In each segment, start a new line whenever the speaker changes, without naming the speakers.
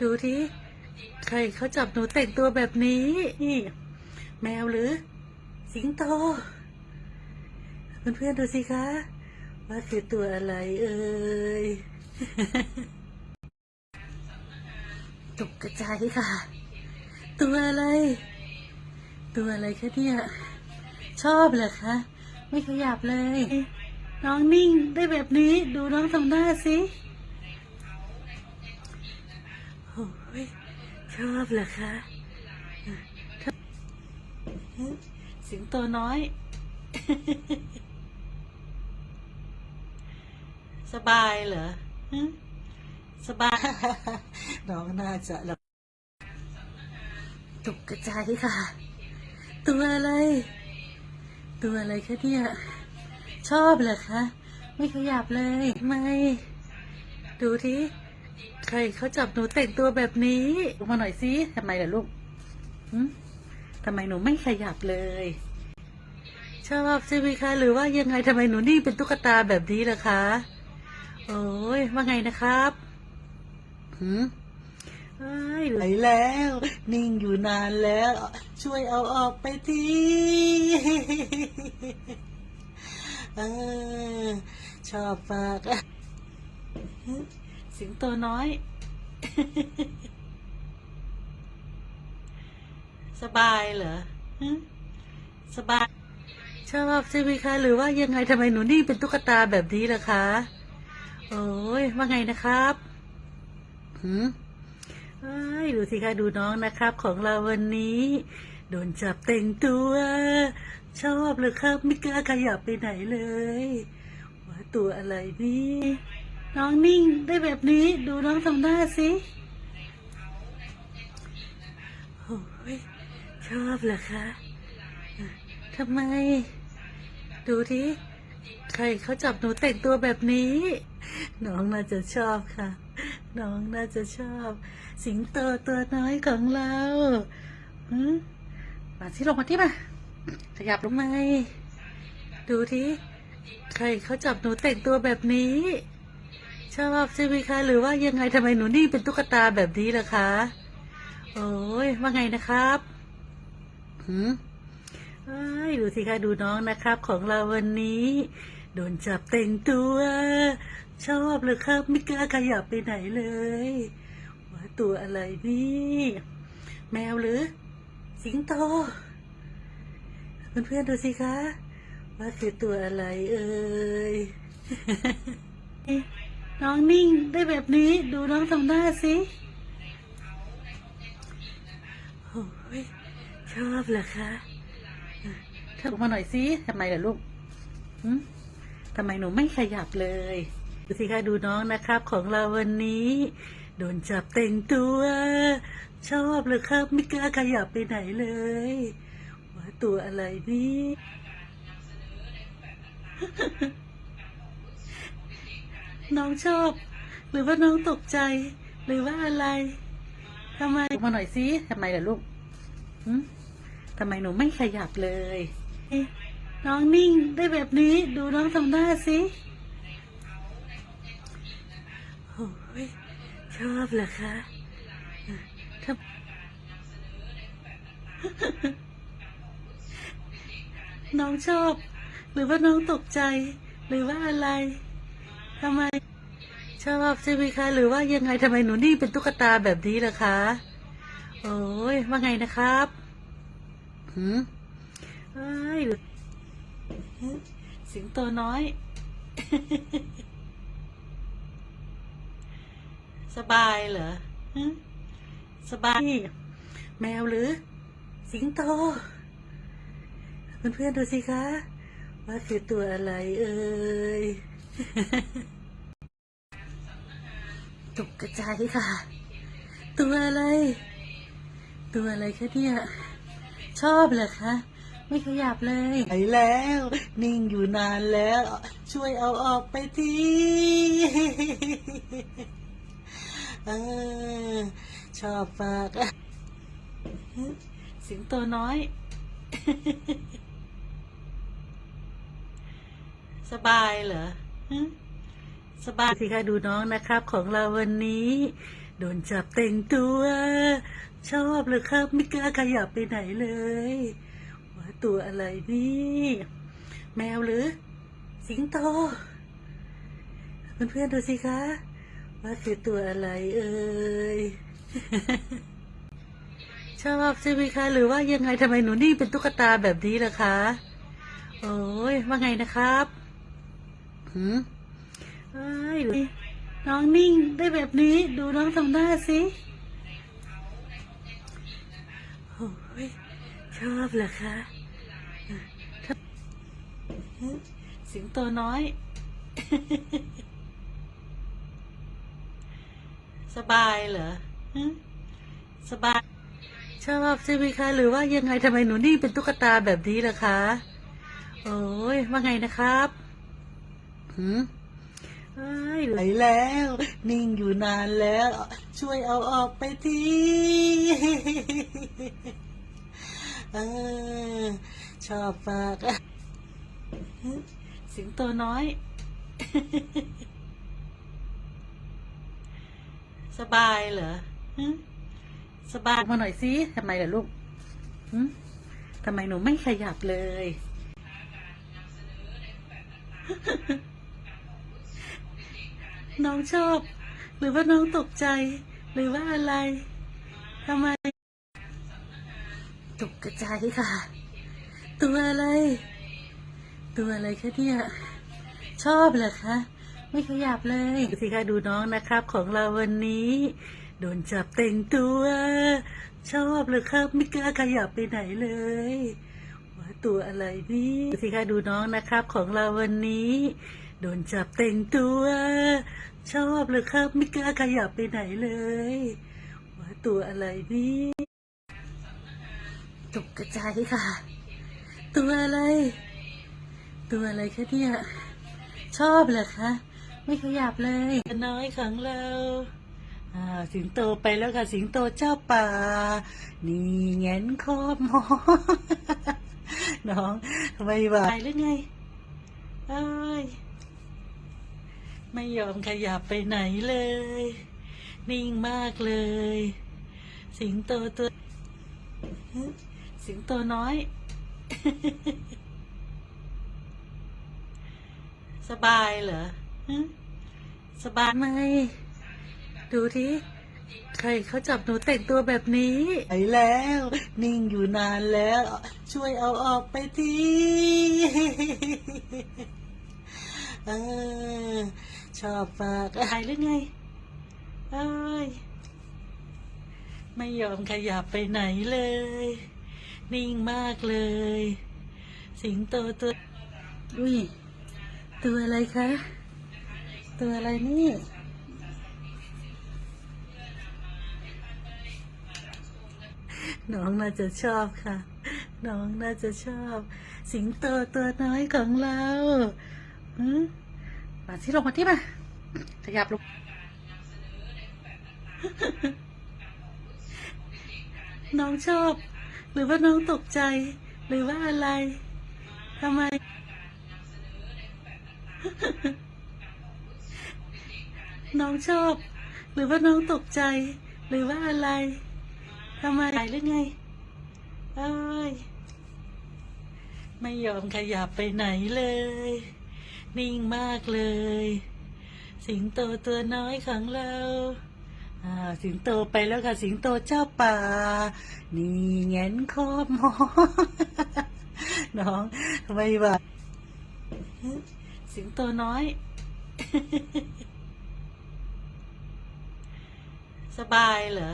ดูที่ใครเขาจับหนูแต่งตัวแบบนี้นี่แมวหรือ สิงโตเพื่อนๆดูสิคะ ว่าคือตัวอะไรเอ่ยตกกระจายค่ะ ตัวอะไร ตัวอะไรคะเนี่ยชอบเหรอคะ ไม่ขยับเลย น้องนิ่งได้แบบนี้ดูน้องทำหน้าสิ ชอบเหรอคะสิงโตน้อย สบายเหรอฮะสบาย น้องน่าจะหลับตกกระจายค่ะ ตัวอะไร ตัวอะไรคะเนี่ย ชอบเหรอคะ ไม่ขยับเลย ไม่ ดูที่ใค รเขาจับหนูแต่งตัวแบบนี้ลงมาหน่อยสิทำไมล่ะลูกทำไมหนูไม่ขยับเลย ชอบใช่ไหมคะ หรือว่ายังไงทำไมหนูนี่เป็นตุ๊กตาแบบนี้ล่ะคะ โอ้ยว่าไงนะครับหืมเอ้ไหลแล้ว นิ่งอยู่นานแล้ว ช่วยเอาออกไปทีเออชอบมากอะ สิงโตน้อย สบายเหรอสบายชอบใช่ไหมคะ หรือว่ายังไงทำไมหนูนี่เป็นตุ๊กตาแบบนี้ล่ะคะ โอ้ยว่าไงนะครับหืมดูสิคะดูน้องนะครับ ของเราวันนี้ โดนจับแต่งตัว ชอบเลยครับ ไม่กล้าขยับไปไหนเลยว่าตัวอะไรนี่ น้องนิ่งได้แบบนี้ดูน้องทำหน้าสิโอ้ยชอบเหรอคะทำไม ดูที่ใครเขาจับหนูแต่งตัวแบบนี้ น้องน่าจะชอบค่ะ น้องน่าจะชอบ สิงโตตัวน้อยของเราหืมมาที่ลงมาที่มาขยับลงมาดูที่ใครเขาจับหนูแต่งตัวแบบนี้ ชอบใช่ไหมคะ หรือว่ายังไงทำไมหนูนี่เป็นตุ๊กตาแบบนี้ล่ะคะ โอ้ยว่าไงนะครับหืมดูสิคะดูน้องนะครับของเราวันนี้ โดนจับแต่งตัว ชอบเลยครับ ไม่กล้าขยับไปไหนเลยว่าตัวอะไรนี่ แมวหรือ สิงโตเพื่อนๆดูสิคะ ว่าคือตัวอะไรเอ่ย น้องนิ่งได้แบบนี้ดูน้องทำหน้าสิโอ้ยชอบเหรอคะเธอมาหน่อยสิทำไมล่ะลูกทำไมหนูไม่ขยับเลยดูสิคะดูน้องนะครับ ของเราวันนี้ โดนจับแต่งตัว ชอบเลยครับไม่กล้าขยับไปไหนเลยว่าตัวอะไรนี่ น้องชอบ หรือว่าน้องตกใจ หรือว่าอะไรทำไมลงมาหน่อยสิทำไมล่ะลูกหึทำไมหนูไม่ขยับเลยเอ๊ะน้องนิ่งได้แบบนี้ดูน้องทำหน้าสิโอ้ยชอบเหรอคะทำน้องชอบ หรือว่าน้องตกใจ หรือว่าอะไร ทำไมชอบใช่ไหมคะ หรือว่ายังไงทำไมหนูนี่เป็นตุ๊กตาแบบนี้ล่ะคะ โอ้ยว่าไงนะครับหืมเอ้ยดูสิงโตน้อย สบายเหรอสบาย แมวหรือ สิงโต เพื่อนๆดูสิคะ ว่าคือตัวอะไรเอ่ย ตกกระจายค่ะ ตัวอะไร ตัวอะไรคะเนี่ย ชอบเหรอคะ ไม่ขยับเลยไปแล้ว นิ่งอยู่นานแล้ว ช่วยเอาออกไปทีเออชอบมากสิงโตน้อย สบายเหรอ สบายสิคะดูน้องนะครับ ของเราวันนี้ โดนจับแต่งตัว ชอบเลยครับไม่กล้าขยับไปไหนเลยว่าตัวอะไรนี่ แมวหรือ สิงโตเพื่อนๆดูสิคะ ว่าคือตัวอะไรเอ่ยชอบใช่ไหมคะ หรือว่ายังไงทำไมหนูนี่เป็นตุ๊กตาแบบนี้ล่ะคะ โอ้ยว่าไงนะครับหืม เอ้ยน้องนิ่งได้แบบนี้ดูน้องทำหน้าสิโอ้ยชอบเหรอคะสิงโตน้อย สบายเหรอสบาย ชอบใช่ไหมคะ หรือว่ายังไงทำไมหนูนี่เป็นตุ๊กตาแบบนี้ล่ะคะ โอ้ยว่าไงนะครับหืม เอ้ยไหลแล้ว นิ่งอยู่นานแล้ว ช่วยเอาออกไปทีเออชอบมากอะสิงโตน้อย สบายเหรอหึสบายมาหน่อยสิทำไมล่ะลูกหึทำไมหนูไม่ขยับเลย น้องชอบ หรือว่าน้องตกใจ หรือว่าอะไรทำไมตกกระจายค่ะ ตัวอะไร ตัวอะไรคะเนี่ยชอบเหรอคะไม่ขยับเลยสิคะดูน้องนะครับ ของเราวันนี้โดนจับแต่งตัว ชอบเลยครับ ไม่กล้าขยับไปไหนเลยว่าตัวอะไรนี่สิคะดูน้องนะครับ ของเราวันนี้ โดนจับแต่งตัว ชอบเลยครับ ไม่กล้าขยับไปไหนเลยว่าตัวอะไรนี่ตกกระจายค่ะ ตัวอะไร ตัวอะไรคะเนี่ยชอบเหรอคะไม่ขยับเลยน้อยของเราสิงโตไปแล้วค่ะ สิงโตเจ้าป่า นี่แงนคอบมอน้องไม่ไหวหรือไงเอ้ย ไม่ยอมขยับไปไหนเลย นิ่งมากเลย สิงโตตัว สิงโตน้อย สบายเหรอสบายไหม ดูที่ใครเขาจับหนูแต่งตัวแบบนี้ไปแล้ว นิ่งอยู่นานแล้ว ช่วยเอาออกไปทีเออ ชอบมากอะไรหรือไงเอ้ยไม่ยอมขยับไปไหนเลย นิ่งมากเลย สิงโตตัวอุ้ยตัวอะไรคะ ตัวอะไรนี่น้องน่าจะชอบค่ะ น้องน่าจะชอบ สิงโตตัวน้อยของเราหืม มาที่ลงมาที่มา ขยับลงน้องชอบ หรือว่าน้องตกใจ หรือว่าอะไรทำไม น้องชอบ หรือว่าน้องตกใจ หรือว่าอะไรทำไมหรือไงเอ้ยไม่ยอมขยับไปไหนเลย นิ่งมากเลย สิงโตตัวน้อยของเราอ่าสิงโตไปแล้วค่ะ สิงโตเจ้าป่า นี่แงนคอบหมอน้องไม่ไหวสิงโตน้อย สบายเหรอ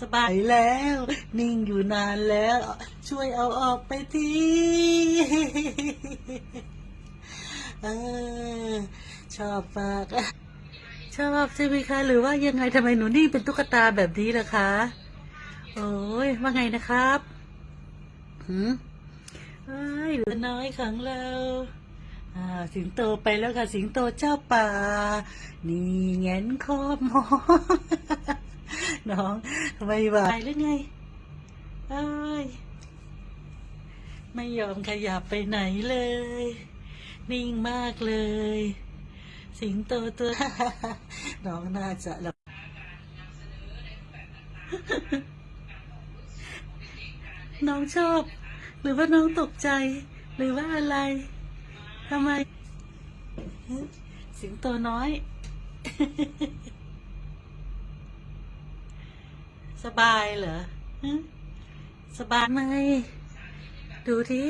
สบายแล้ว นิ่งอยู่นานแล้ว ช่วยเอาออกไปที อชอบมากชอบใช่ไหมคะหรือว่ายังไงทำไมหนูนี่เป็นตุ๊กตาแบบนี้ล่ะคะ โอ้ยว่าไงนะครับหืมเอ้ยเหลือน้อยของเราอ่าสิงโตไปแล้วค่ะ สิงโตเจ้าป่า นี่แงนคอบมอน้องไม่ไหวหรือไงเอ้ยไม่ยอมขยับไปไหนเลย นิ่งมากเลย สิงโตตัว น้องน่าจะหลับน้องชอบ หรือว่าน้องตกใจ หรือว่าอะไรทำไม สิงโตน้อย สบายเหรอสบายไหมดูที